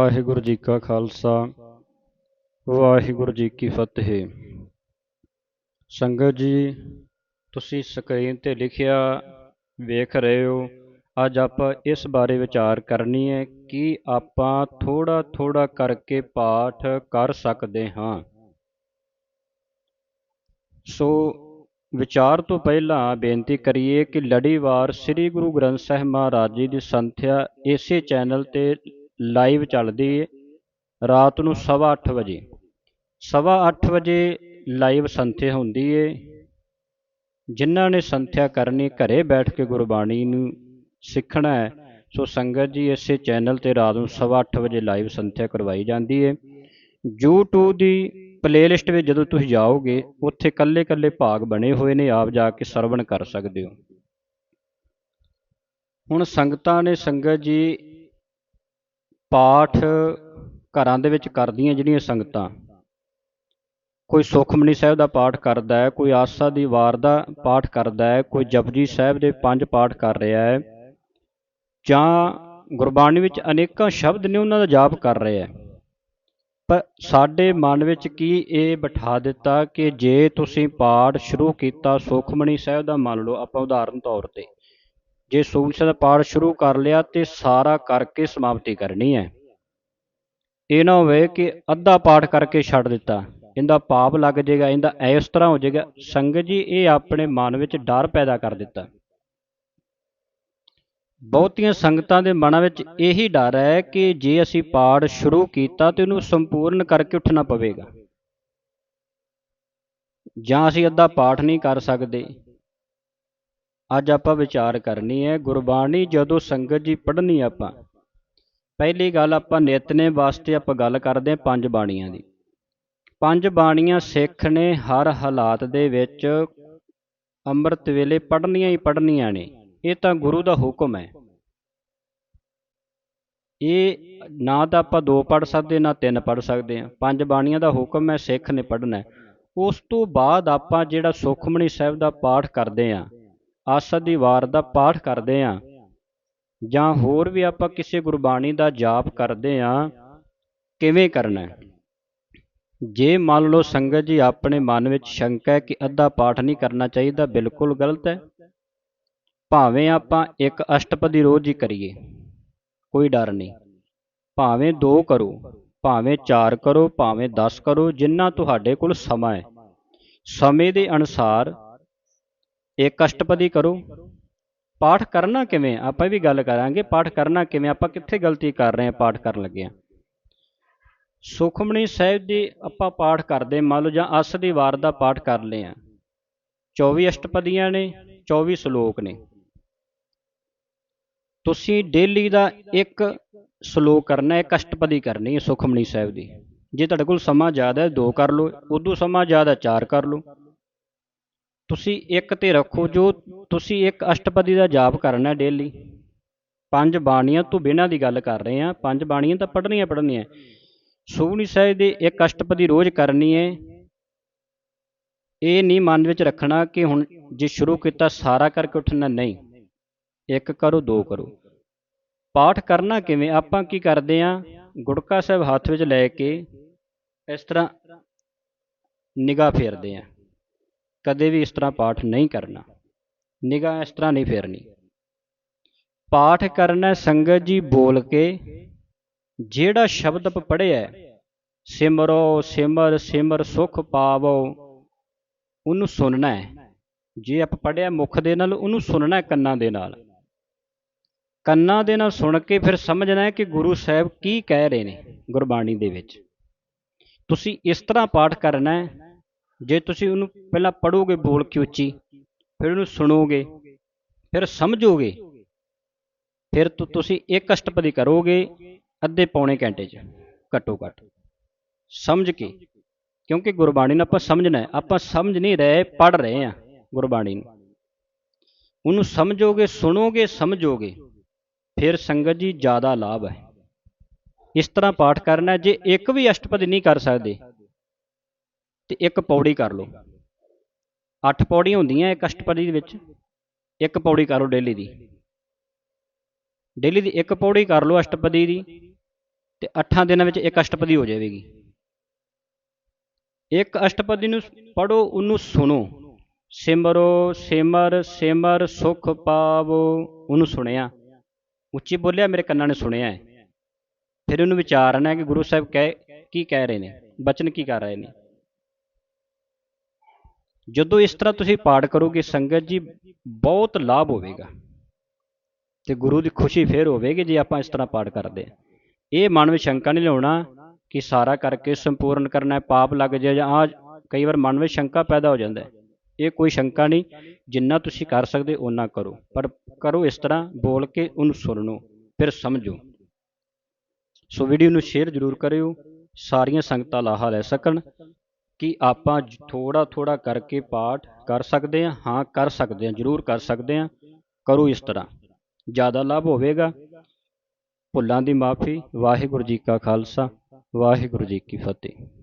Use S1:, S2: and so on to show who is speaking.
S1: ਵਾਹਿਗੁਰੂ ਜੀ ਕਾ ਖਾਲਸਾ, ਵਾਹਿਗੁਰੂ ਜੀ ਕੀ ਫਤਿਹ। ਸੰਗਤ ਜੀ, ਤੁਸੀਂ ਸਕਰੀਨ ਤੇ ਲਿਖਿਆ ਵੇਖ ਰਹੇ ਹੋ, ਅੱਜ ਆਪਾਂ ਇਸ ਬਾਰੇ ਵਿਚਾਰ ਕਰਨੀ ਹੈ ਕਿ ਆਪਾਂ ਥੋੜਾ ਥੋੜਾ ਕਰਕੇ ਪਾਠ ਕਰ ਸਕਦੇ ਹਾਂ। ਸੋ ਵਿਚਾਰ ਤੋਂ ਪਹਿਲਾਂ ਬੇਨਤੀ ਕਰੀਏ ਕਿ ਲੜੀਵਾਰ ਸ੍ਰੀ ਗੁਰੂ ਗ੍ਰੰਥ ਸਾਹਿਬ ਮਹਾਰਾਜ ਜੀ ਦੀ ਸੰਥਿਆ ਇਸੇ ਚੈਨਲ ਤੇ ਲਾਈਵ ਚੱਲਦੀ ਹੈ ਰਾਤ ਨੂੰ ਸਵਾ ਅੱਠ ਵਜੇ। ਸਵਾ ਅੱਠ ਵਜੇ ਲਾਈਵ ਸੰਥਿਆ ਹੁੰਦੀ ਹੈ ਜਿਨ੍ਹਾਂ ਨੇ ਸੰਥਿਆ ਕਰਨੀ, ਘਰੇ ਬੈਠ ਕੇ ਗੁਰਬਾਣੀ ਨੂੰ ਸਿੱਖਣਾ ਹੈ, ਸੋ ਸੰਗਤ ਜੀ ਇਸੇ ਚੈਨਲ ਤੇ ਰਾਤ ਨੂੰ ਸਵਾ ਅੱਠ ਵਜੇ ਲਾਈਵ ਸੰਥਿਆ ਕਰਵਾਈ ਜਾਂਦੀ ਹੈ YouTube ਦੀ ਪਲੇਲਿਸਟ ਵਿੱਚ ਜਦੋਂ ਤੁਸੀਂ ਜਾਓਗੇ, ਉੱਥੇ ਕੱਲੇ-ਕੱਲੇ ਭਾਗ ਬਣੇ ਹੋਏ ਨੇ, ਆਪ ਜਾ ਕੇ ਸਰਵਣ ਕਰ ਸਕਦੇ ਹੋ। ਹੁਣ ਸੰਗਤਾਂ ਨੇ ਸੰਗਤ ਜੀ ਪਾਠ ਘਰਾਂ ਦੇ ਵਿੱਚ ਕਰਦੀਆਂ ਜਿਹੜੀਆਂ ਸੰਗਤਾਂ। ਕੋਈ ਸੁਖਮਨੀ ਸਾਹਿਬ ਦਾ ਪਾਠ ਕਰਦਾ ਹੈ, ਕੋਈ ਆਸਾ ਦੀ ਵਾਰ ਦਾ ਪਾਠ ਕਰਦਾ ਹੈ, ਕੋਈ ਜਪਜੀ ਸਾਹਿਬ ਦੇ ਪੰਜ ਪਾਠ ਕਰ ਰਿਹਾ ਹੈ, ਜਾਂ ਗੁਰਬਾਣੀ ਵਿੱਚ ਅਨੇਕਾਂ ਸ਼ਬਦ ਨੇ ਉਹਨਾਂ ਦਾ ਜਾਪ ਕਰ ਰਿਹਾ ਹੈ। ਪਰ ਸਾਡੇ ਮਨ ਵਿੱਚ ਕੀ ਇਹ ਬਿਠਾ ਦਿੱਤਾ ਕਿ ਜੇ ਤੁਸੀਂ ਪਾਠ ਸ਼ੁਰੂ ਕੀਤਾ ਸੁਖਮਨੀ ਸਾਹਿਬ ਦਾ ਮੰਨ ਲਓ, ਆਪਾਂ ਉਦਾਹਰਨ ਤੌਰ ਤੇ ਜੇ ਸੁਖਮਨੀ ਦਾ ਪਾਠ ਸ਼ੁਰੂ ਕਰ ਲਿਆ ਤੇ ਸਾਰਾ ਕਰਕੇ ਸਮਾਪਤੀ ਕਰਨੀ ਹੈ। ਇਹ ਨਾ ਹੋਵੇ ਕਿ ਅੱਧਾ ਪਾਠ ਕਰਕੇ ਛੱਡ ਦਿੱਤਾ। ਇਹਦਾ ਪਾਪ ਲੱਗ ਜਾਏਗਾ ਇਹਦਾ ਇਸ ਤਰ੍ਹਾਂ ਹੋ ਜਾਏਗਾ ਸੰਗਤ ਜੀ, ਇਹ ਆਪਣੇ ਮਨ ਵਿੱਚ ਡਰ ਪੈਦਾ ਕਰ ਦਿੱਤਾ। ਬਹੁਤੀਆਂ ਸੰਗਤਾਂ ਦੇ ਮਨਾਂ ਵਿੱਚ ਇਹੀ ਡਰ ਹੈ ਕਿ ਜੇ ਅਸੀਂ ਪਾਠ ਸ਼ੁਰੂ ਕੀਤਾ ਤੇ ਉਹਨੂੰ ਸੰਪੂਰਨ ਕਰਕੇ ਉੱਠਣਾ ਪਵੇਗਾ। ਜਾਂ ਅਸੀਂ ਅੱਧਾ ਪਾਠ ਨਹੀਂ ਕਰ ਸਕਦੇ। ਅੱਜ ਆਪਾਂ ਵਿਚਾਰ ਕਰਨੀ ਹੈ ਗੁਰਬਾਣੀ ਜਦੋਂ ਸੰਗਤ ਜੀ ਪੜ੍ਹਨੀ ਆਪਾਂ। ਪਹਿਲੀ ਗੱਲ ਆਪਾਂ ਨਿਤਨੇ ਵਾਸਤੇ ਆਪਾਂ ਗੱਲ ਕਰਦੇ ਹਾਂ ਪੰਜ ਬਾਣੀਆਂ ਦੀ। ਪੰਜ ਬਾਣੀਆਂ ਸਿੱਖ ਨੇ ਹਰ ਹਾਲਾਤ ਦੇ ਵਿੱਚ ਅੰਮ੍ਰਿਤ ਵੇਲੇ ਪੜ੍ਹਨੀਆਂ ਹੀ ਪੜ੍ਹਨੀਆਂ ਨੇ। ਇਹ ਤਾਂ ਗੁਰੂ ਦਾ ਹੁਕਮ ਹੈ। ਇਹ ਨਾ ਤਾਂ ਆਪਾਂ ਦੋ ਪੜ੍ਹ ਸਕਦੇ, ਨਾ ਤਿੰਨ ਪੜ੍ਹ ਸਕਦੇ ਹਾਂ। ਪੰਜ ਬਾਣੀਆਂ ਦਾ ਹੁਕਮ ਹੈ ਸਿੱਖ ਨੇ ਪੜ੍ਹਨਾ ਉਸ ਤੋਂ ਬਾਅਦ ਆਪਾਂ ਜਿਹੜਾ ਸੁਖਮਣੀ ਸਾਹਿਬ ਦਾ ਪਾਠ ਕਰਦੇ ਹਾਂ ਆਸਾ ਦੀ ਵਾਰ ਦਾ ਪਾਠ ਕਰਦੇ ਹਾਂ ਜਾਂ ਹੋਰ ਵੀ ਆਪਾਂ ਕਿਸੇ ਗੁਰਬਾਣੀ ਦਾ ਜਾਪ ਕਰਦੇ ਹਾਂ ਕਿਵੇਂ ਕਰਨਾ ਹੈ? ਜੇ ਮੰਨ ਲਓ ਸੰਗਤ ਜੀ ਆਪਣੇ ਮਨ ਵਿੱਚ ਸ਼ੰਕਾ ਹੈ ਕਿ ਅੱਧਾ ਪਾਠ ਨਹੀਂ ਕਰਨਾ ਚਾਹੀਦਾ, ਬਿਲਕੁਲ ਗਲਤ ਹੈ। ਭਾਵੇਂ ਆਪਾਂ ਇੱਕ ਅਸ਼ਟਪਦੀ ਰੋਜ਼ ਹੀ ਕਰੀਏ, ਕੋਈ ਡਰ ਨਹੀਂ। ਭਾਵੇਂ ਦੋ ਕਰੋ, ਭਾਵੇਂ ਚਾਰ ਕਰੋ, ਭਾਵੇਂ 10 ਕਰੋ, ਜਿੰਨਾ ਤੁਹਾਡੇ ਕੋਲ ਸਮਾਂ ਹੈ। ਸਮੇਂ ਦੇ ਅਨੁਸਾਰ ਇਹ ਅਸ਼ਟਪਦੀ ਕਰੋ। ਪਾਠ ਕਰਨਾ ਕਿਵੇਂ ਆਪਾਂ ਵੀ ਗੱਲ ਕਰਾਂਗੇ, ਪਾਠ ਕਰਨਾ ਕਿਵੇਂ? ਆਪਾਂ ਕਿੱਥੇ ਗਲਤੀ ਕਰ ਰਹੇ ਹਾਂ ਪਾਠ ਕਰਨ ਲੱਗੇ ਹਾਂ ਸੁਖਮਣੀ ਸਾਹਿਬ ਦੀ ਆਪਾਂ ਪਾਠ ਕਰਦੇ, ਮੰਨ ਲਓ ਜਾਂ ਅਸ ਦੀ ਵਾਰ ਦਾ ਪਾਠ ਕਰ ਲਏ ਆ। 24 ਅਸ਼ਟਪਦੀਆਂ ਨੇ 24 ਸ਼ਲੋਕ ਨੇ। ਤੁਸੀਂ ਡੇਲੀ ਦਾ ਇੱਕ ਸ਼ਲੋਕ ਕਰਨਾ, ਇੱਕ ਅਸ਼ਟਪਦੀ ਕਰਨੀ ਹੈ ਸੁਖਮਣੀ ਸਾਹਿਬ ਦੀ। ਜੇ ਤੁਹਾਡੇ ਕੋਲ ਸਮਾਂ ਜ਼ਿਆਦਾ ਹੈ, ਦੋ ਕਰ ਲਓ, ਉਦੋਂ ਸਮਾਂ ਜ਼ਿਆਦਾ ਚਾਰ ਕਰ ਲਓ। ਤੁਸੀਂ ਇੱਕ ਤੇ ਰੱਖੋ ਜੋ ਤੁਸੀਂ ਇੱਕ ਅਸ਼ਟਪਦੀ ਦਾ ਜਾਪ ਕਰਨਾ ਡੇਲੀ ਪੰਜ ਬਾਣੀਆਂ ਤੋਂ ਬਿਨਾਂ ਦੀ ਗੱਲ ਕਰ ਰਹੇ ਆ ਪੰਜ ਬਾਣੀਆਂ ਤਾਂ ਪੜ੍ਹਨੀਆਂ ਪੜ੍ਹਨੀਆਂ। ਸੁਖਮਨੀ ਸਾਹਿਬ ਦੀ ਇੱਕ ਅਸ਼ਟਪਦੀ ਰੋਜ਼ ਕਰਨੀ ਹੈ। ਇਹ ਨਹੀਂ ਮਨ ਵਿੱਚ ਰੱਖਣਾ ਕਿ ਹੁਣ ਜੇ ਸ਼ੁਰੂ ਕੀਤਾ ਸਾਰਾ ਕਰਕੇ ਉੱਠਣਾ, ਨਹੀਂ। ਇੱਕ ਕਰੋ, ਦੋ ਕਰੋ। ਪਾਠ ਕਰਨਾ ਕਿਵੇਂ? ਆਪਾਂ ਕੀ ਕਰਦੇ ਆ ਗੁੜਕਾ ਸਾਹਿਬ ਹੱਥ ਵਿੱਚ ਲੈ ਕੇ ਇਸ ਤਰ੍ਹਾਂ ਨਿਗਾਹ ਫੇਰਦੇ ਆ ਕਦੇ ਵੀ ਇਸ ਤਰ੍ਹਾਂ ਪਾਠ ਨਹੀਂ ਕਰਨਾ। ਨਿਗਾਹ ਇਸ ਤਰ੍ਹਾਂ ਨਹੀਂ ਫੇਰਨੀ। ਪਾਠ ਕਰਨਾ ਸੰਗਤ ਜੀ ਬੋਲ ਕੇ, ਜਿਹੜਾ ਸ਼ਬਦ ਆਪ ਪੜ੍ਹਿਆ ਸਿਮਰੋ ਸਿਮਰ ਸਿਮਰ ਸੁਖ ਪਾਵੋ, ਉਹਨੂੰ ਸੁਣਨਾ। ਹੈ ਜੇ ਆਪ ਪੜ੍ਹਿਆ ਮੁਖ ਦੇ ਨਾਲ, ਉਹਨੂੰ ਸੁਣਨਾ ਕੰਨਾਂ ਦੇ ਨਾਲ। ਕੰਨਾਂ ਦੇ ਨਾਲ ਸੁਣ ਕੇ ਫਿਰ ਸਮਝਣਾ ਹੈ ਕਿ ਗੁਰੂ ਸਾਹਿਬ ਕੀ ਕਹਿ ਰਹੇ ਨੇ ਗੁਰਬਾਣੀ ਦੇ ਵਿੱਚ। ਤੁਸੀਂ ਇਸ ਤਰ੍ਹਾਂ ਪਾਠ ਕਰਨਾ ਹੈ ਜੇ ਤੁਸੀਂ ਉਹਨੂੰ ਪਹਿਲਾਂ ਪੜੋਗੇ ਬੋਲ ਕੇ ਉੱਚੀ, ਫਿਰ ਉਹਨੂੰ ਸੁਣੋਗੇ, ਫਿਰ ਸਮਝੋਗੇ, ਫਿਰ ਤੁਸੀਂ ਇੱਕ ਅਸ਼ਟਪਦੀ ਕਰੋਗੇ, ਅੱਧੇ ਪੌਣੇ ਘੰਟੇ 'ਚ, ਘੱਟੋ ਘੱਟ। ਸਮਝ ਕੇ, ਕਿਉਂਕਿ ਗੁਰਬਾਣੀ ਨੂੰ ਆਪਾਂ ਸਮਝਣਾ ਆਪਾਂ ਸਮਝ ਨਹੀਂ ਰਹੇ ਪੜ ਰਹੇ ਆ ਗੁਰਬਾਣੀ ਨੂੰ। ਉਹਨੂੰ ਸਮਝੋਗੇ, ਸੁਣੋਗੇ, ਸਮਝੋਗੇ, ਫਿਰ ਸੰਗਤ ਜੀ ਜ਼ਿਆਦਾ ਲਾਭ ਹੈ। ਇਸ ਤਰ੍ਹਾਂ ਪਾਠ ਕਰਨਾ ਜੇ ਇੱਕ ਵੀ ਅਸ਼ਟਪਦੀ ਨਹੀਂ ਕਰ ਸਕਦੇ ਤੇ ਇੱਕ ਪੌੜੀ ਕਰ ਲਓ। ਅੱਠ ਪੌੜੀਆਂ ਹੁੰਦੀਆਂ ਇੱਕ ਅਸ਼ਟਪਦੀ ਦੇ ਵਿੱਚ, ਇੱਕ ਪੌੜੀ ਕਰੋ ਡੇਲੀ ਦੀ। ਡੇਲੀ ਦੀ ਇੱਕ ਪੌੜੀ ਕਰ ਲਓ ਅਸ਼ਟਪਦੀ ਦੀ ਤੇ 8 ਦਿਨਾਂ ਵਿੱਚ ਇੱਕ ਅਸ਼ਟਪਦੀ ਹੋ ਜਾਵੇਗੀ। ਇੱਕ ਅਸ਼ਟਪਦੀ ਨੂੰ ਪੜੋ ਉਹਨੂੰ ਸੁਣੋ। ਸਿਮਰੋ, ਸਿਮਰ ਸਿਮਰ, ਸੁਖ ਪਾਵੋ, ਉਹਨੂੰ ਸੁਣਿਆ। ਉੱਚੀ ਬੋਲਿਆ, ਮੇਰੇ ਕੰਨਾਂ ਨੇ ਸੁਣਿਆ ਹੈ। ਫਿਰ ਉਹਨੂੰ ਵਿਚਾਰਨਾ ਹੈ ਕਿ ਗੁਰੂ ਸਾਹਿਬ ਕਹਿ, ਕੀ ਕਹਿ ਰਹੇ ਨੇ? ਬਚਨ ਕੀ ਕਰ ਰਹੇ ਨੇ? ਜਦੋਂ ਇਸ ਤਰ੍ਹਾਂ ਤੁਸੀਂ ਪਾਠ ਕਰੋਗੇ, ਸੰਗਤ ਜੀ ਬਹੁਤ ਲਾਭ ਹੋਵੇਗਾ ਤੇ ਗੁਰੂ ਦੀ ਖੁਸ਼ੀ ਫੇਰ ਹੋਵੇਗੀ ਜੇ ਆਪਾਂ ਇਸ ਤਰ੍ਹਾਂ ਪਾਠ ਕਰਦੇ ਹਾਂ। ਇਹ ਮਨ ਵਿੱਚ ਸ਼ੰਕਾ ਨਹੀਂ ਲਿਆਉਣਾ ਕਿ ਸਾਰਾ ਕਰਕੇ ਸੰਪੂਰਨ ਕਰਨਾ ਹੈ, ਪਾਪ ਲੱਗ ਜਾਏ ਜਾਂ ਆ ਕਈ ਵਾਰ ਮਨ ਵਿੱਚ ਸ਼ੰਕਾ ਪੈਦਾ ਹੋ ਜਾਂਦਾ ਹੈ। ਇਹ ਕੋਈ ਸ਼ੰਕਾ ਨਹੀਂ, ਜਿੰਨਾ ਤੁਸੀਂ ਕਰ ਸਕਦੇ ਓਨਾ ਕਰੋ, ਪਰ ਕਰੋ ਇਸ ਤਰ੍ਹਾਂ, ਬੋਲ ਕੇ ਉਹਨੂੰ ਸੁਣੋ, ਫਿਰ ਸਮਝੋ। ਸੋ ਵੀਡੀਓ ਨੂੰ ਸ਼ੇਅਰ ਜ਼ਰੂਰ ਕਰਿਓ, ਸਾਰੀਆਂ ਸੰਗਤਾਂ ਲਾਹਾ ਲੈ ਸਕਣ। ਕਿ ਆਪਾਂ ਥੋੜਾ ਥੋੜਾ ਕਰਕੇ ਪਾਠ ਕਰ ਸਕਦੇ ਹਾਂ ਹਾਂ ਕਰ ਸਕਦੇ ਹਾਂ, ਜ਼ਰੂਰ ਕਰ ਸਕਦੇ ਹਾਂ, ਕਰੋ ਇਸ ਤਰ੍ਹਾਂ। ਜ਼ਿਆਦਾ ਲਾਭ ਹੋਵੇਗਾ। ਭੁੱਲਾਂ ਦੀ ਮਾਫੀ। ਵਾਹਿਗੁਰੂ ਜੀ ਕਾ ਖਾਲਸਾ। ਵਾਹਿਗੁਰੂ ਜੀ ਕੀ ਫਤਿਹ।